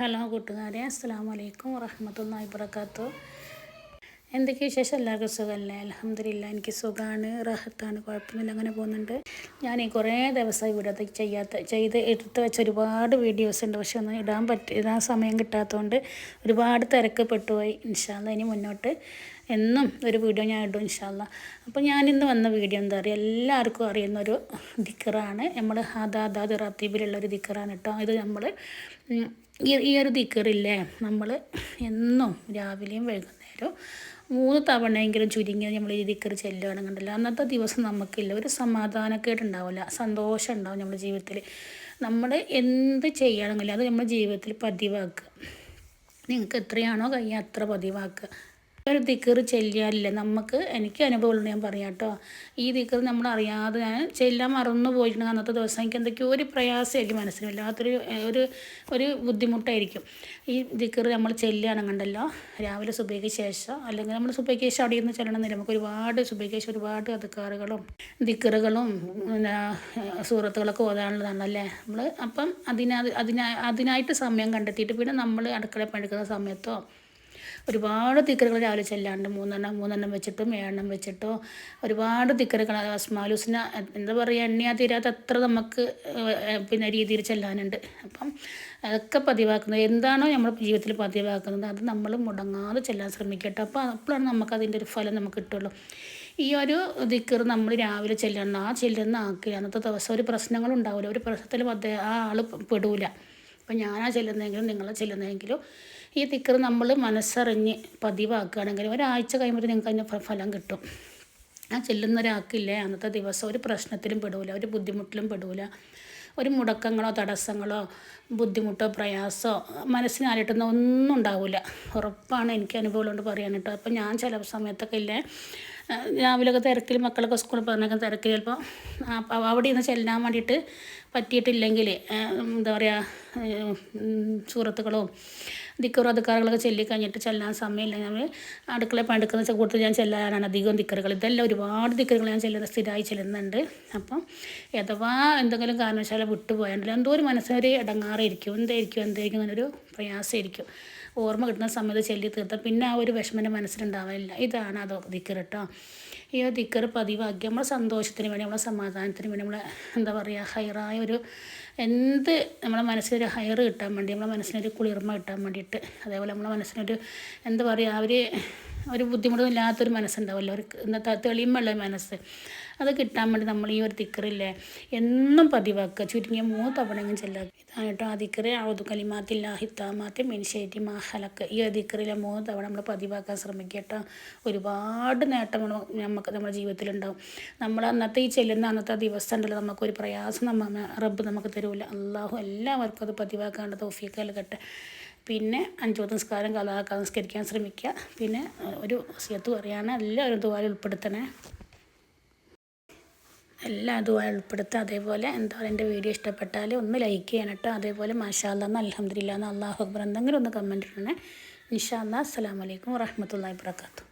Hello കൂട്ടുകാരെ അസ്സാം വലൈക്കും വറഹമത്തല്ലാ വാബർക്കാത്തു എന്തൊക്കെ വിശേഷം? എല്ലാവർക്കും സുഖമല്ലേ? അലഹമില്ല എനിക്ക് സുഖമാണ് റഹത്താണ് കുഴപ്പമൊന്നുമില്ല അങ്ങനെ പോകുന്നുണ്ട്. ഞാൻ ഈ കുറേ ദിവസമായി ഇവിടെ ചെയ്യാത്ത ചെയ്ത് എടുത്ത് വെച്ച ഒരുപാട് വീഡിയോസ് ഉണ്ട്. പക്ഷെ ഒന്നും ഇടാൻ പറ്റി ഇടാൻ സമയം കിട്ടാത്തതുകൊണ്ട് ഒരുപാട് തിരക്ക് പെട്ടുപോയി. ഇൻഷാല്ല ഇനി മുന്നോട്ട് എന്നും ഒരു വീഡിയോ ഞാൻ ഇടും ഇൻഷാല്ല അപ്പോൾ ഞാനിന്ന് വന്ന വീഡിയോ എന്താ പറയുക എല്ലാവർക്കും അറിയുന്ന ഒരു ദിക്കറാണ് നമ്മൾ ഹാദാദാദ് റത്തീബിലുള്ള ഒരു ദിക്കറാണ് കേട്ടോ ഇത് നമ്മൾ ഈ ഈ ഒരു ദിക്കറില്ലേ? നമ്മൾ എന്നും രാവിലെയും വൈകുന്നേരവും മൂന്ന് തവണയെങ്കിലും ചുരുങ്ങിയത് നമ്മൾ ഈ ദിക്കർ ചെല്ലുകയാണെന്നുണ്ടല്ലോ അന്നത്തെ ദിവസം നമുക്കില്ല ഒരു സമാധാനക്കേടുണ്ടാവില്ല സന്തോഷം ഉണ്ടാവും നമ്മുടെ ജീവിതത്തിൽ നമ്മൾ എന്ത് ചെയ്യണമെങ്കിലും അത് നമ്മുടെ ജീവിതത്തിൽ പതിവാക്കുക. നിങ്ങൾക്ക് എത്രയാണോ കഴിയുക അത്ര പതിവാക്കുക. ഒരു ദിക്കർ ചെല്ലിയാലില്ല. നമുക്ക് എനിക്ക് അനുഭവമുണ്ട് ഞാൻ പറയാം കേട്ടോ. ഈ ദിക്കർ നമ്മൾ അറിയാതെ ഞാൻ ചെല്ലാൻ മറന്നു പോയിട്ടുണ്ടെങ്കിൽ അന്നത്തെ ദിവസം. എനിക്ക് എന്തൊക്കെയോ ഒരു പ്രയാസമായിരിക്കും മനസ്സിന് വല്ലാത്തൊരു ഒരു ഒരു ബുദ്ധിമുട്ടായിരിക്കും. ഈ ദിക്കർ നമ്മൾ ചെല്ലുകയാണെന്നുണ്ടല്ലോ രാവിലെ സുബൈക്ക് ശേഷം അല്ലെങ്കിൽ നമ്മൾ സുബൈക്ക് ശേഷം അവിടെ ഇരുന്ന് ചെല്ലണമെന്നില്ല നമുക്ക് ഒരുപാട് സുബൈക്ക് ശേഷം ഒരുപാട് അതുക്കാറുകളും ദിക്കറുകളും സൂറത്തുകളൊക്കെ ഓതാനുള്ളതാണല്ലേ നമ്മൾ അപ്പം അതിനാ അതിനാ അതിനായിട്ട് സമയം കണ്ടെത്തിയിട്ട് പിന്നെ നമ്മൾ അടുക്കള പണിക്കുന്ന സമയത്തോ ഒരുപാട് തിക്കറുകൾ രാവിലെ ചെല്ലാണ്ട് മൂന്നെണ്ണം മൂന്നെണ്ണം വെച്ചിട്ടും ഏഴെണ്ണം വെച്ചിട്ടോ ഒരുപാട് തിക്കറുകൾ. അസ്മാലൂസിന് എന്താ പറയുക എണ്ണിയാ തീരാത്ത അത്ര നമുക്ക് പിന്നെ രീതിയിൽ ചെല്ലാനുണ്ട്. അപ്പം അതൊക്കെ പതിവാക്കുന്നത് എന്താണോ നമ്മൾ ജീവിതത്തിൽ പതിവാക്കുന്നത് അത് നമ്മൾ മുടങ്ങാതെ ചെല്ലാൻ ശ്രമിക്കട്ടെ അപ്പോൾ അപ്പോഴാണ് നമുക്ക് അതിന്റെ ഒരു ഫലം നമുക്ക് കിട്ടുള്ളൂ. ഈ ഒരു ദിക്കർ നമ്മൾ രാവിലെ ചെല്ലണം ആ ചെല്ലുന്ന ആക്കി അന്നത്തെ ദിവസം ഒരു പ്രശ്നങ്ങളുണ്ടാവില്ല ഒരു പ്രശ്നത്തിൽ ആ ആൾ പെടൂല. അപ്പം ഞാനാ ചെല്ലുന്നതെങ്കിലും നിങ്ങൾ ചെല്ലുന്നതെങ്കിലും ഈ തിക്കർ നമ്മൾ മനസ്സറിഞ്ഞ് പതിവാക്കുകയാണെങ്കിൽ ഒരാഴ്ച കഴിയുമ്പോൾ നിങ്ങൾക്ക് അതിന്റെ ഫലം കിട്ടും. ആ ചെല്ലുന്ന ഒരാൾക്കില്ലേ അന്നത്തെ ദിവസം ഒരു പ്രശ്നത്തിലും പെടൂല ഒരു ബുദ്ധിമുട്ടിലും പെടൂല ഒരു മുടക്കങ്ങളോ തടസ്സങ്ങളോ ബുദ്ധിമുട്ടോ പ്രയാസമോ മനസ്സിന് അലട്ടുന്ന ഒന്നും ഉണ്ടാവില്ല ഉറപ്പാണ് എനിക്ക് അനുഭവം കൊണ്ട് പറയാൻ കേട്ടോ. അപ്പോൾ ഞാൻ ചില സമയത്തൊക്കെ ഇല്ലേ രാവിലെയൊക്കെ തിരക്കിൽ മക്കളൊക്കെ സ്കൂളിൽ പറഞ്ഞൊക്കെ തിരക്കിൽ ചിലപ്പോൾ അവിടെ നിന്ന് ചെല്ലാൻ വേണ്ടിയിട്ട് പറ്റിയിട്ടില്ലെങ്കിൽ എന്താ പറയുക സുഹൃത്തുക്കളോ ദിക്കറോ അധികാരങ്ങളൊക്കെ ചൊല്ലിക്കഴിഞ്ഞിട്ട് ചെല്ലാൻ സമയമില്ല. നമ്മൾ അടുക്കള പണ്ടെടുക്കുന്ന കൂടുതൽ ഞാൻ ചെല്ലാനാണ് അധികം ദിക്കറുകൾ ഇതെല്ലാം ഒരുപാട് ദിക്കറുകൾ ഞാൻ ചെല്ലുന്ന സ്ഥിരമായി ചെല്ലുന്നുണ്ട്. അപ്പം അഥവാ എന്തെങ്കിലും കാരണവശാല വിട്ടുപോയാണ്ടല്ലോ എന്തോ ഒരു മനസ്സിനൊരു ഇടങ്ങാറായിരിക്കും. എന്തായിരിക്കും എന്തായിരിക്കും അങ്ങനൊരു പ്രയാസമായിരിക്കും. ഓർമ്മ കിട്ടുന്ന സമയത്ത് ചെല്ലി തീർത്താൽ പിന്നെ ആ ഒരു വിഷമം എന്റെ മനസ്സിലുണ്ടാവില്ല ഇതാണ് അതോ ദിക്കർ കേട്ടോ ഈ ദിക്കർ പതിവാക്കി നമ്മളെ സന്തോഷത്തിന് വേണ്ടി നമ്മളെ സമാധാനത്തിന് വേണ്ടി നമ്മളെ എന്താ പറയുക ഹയറായ ഒരു എന്ത് നമ്മളെ മനസ്സിനൊരു ഹയർ കിട്ടാൻ വേണ്ടി നമ്മളെ മനസ്സിനൊരു കുളിർമ കിട്ടാൻ വേണ്ടിയിട്ട് അതേപോലെ നമ്മളെ മനസ്സിനൊരു എന്താ പറയുക അവർ ഒരു ബുദ്ധിമുട്ടൊന്നും ഇല്ലാത്തൊരു മനസ്സുണ്ടാവുമല്ലോ ഒരു എന്താ തെളിയുമുള്ള മനസ്സ്. അത് കിട്ടാൻ വേണ്ടി നമ്മൾ ഈ ഒരു തിക്കറില്ലേ എന്നും പതിവാക്കുക. ചുരുങ്ങിയ മൂന്ന് തവണയെങ്കിലും ചെല്ലുക. ഇതാണ് കേട്ടോ ആ ദിക്കറ് ഔദു കലിമാത്തില്ല ഹിത്താമാത്തി മിൻഷേറ്റി മാഹലക്ക് ഈ ദിക്കറിലെ മൂന്ന് തവണ നമ്മൾ പതിവാക്കാൻ ശ്രമിക്കുക കേട്ടോ. ഒരുപാട് നേട്ടം നമുക്ക് നമ്മുടെ ജീവിതത്തിലുണ്ടാവും. നമ്മൾ അന്നത്തെ ഈ ചെല്ലുന്ന അന്നത്തെ ദിവസം ഉണ്ടല്ലോ നമുക്കൊരു പ്രയാസം നമ്മ റബ്ബ് നമുക്ക് തരൂല. അള്ളാഹു എല്ലാവർക്കും അത് പതിവാക്കാണ്ട് തോഫിയൊക്കെ നൽകട്ടെ. പിന്നെ അഞ്ചു നിസ്കാരം കലാ നിസ്കരിക്കാൻ ശ്രമിക്കുക. പിന്നെ ഒരു സിയത്ത് പറയുകയാണ് എല്ലാവരും ദുബായിൽ ഉൾപ്പെടുത്തണേ. എല്ലാ അതും ഉൾപ്പെടുത്തുക. അതേപോലെ എന്താ പറയുക എന്റെ വീഡിയോ ഇഷ്ടപ്പെട്ടാൽ ഒന്ന് ലൈക്ക് ചെയ്യണം കേട്ടോ. അതേപോലെ മാഷാല്ലാന്ന് അലഹമ്മദില്ല എന്ന് അള്ളാഹു അക്ബർ എന്തെങ്കിലും ഒന്ന് കമന്റ് ഇടണേ. ഇൻഷാ അസ്സാം വലൈക്കും വറഹമത്തല്ലാ വാബർക്കാത്തു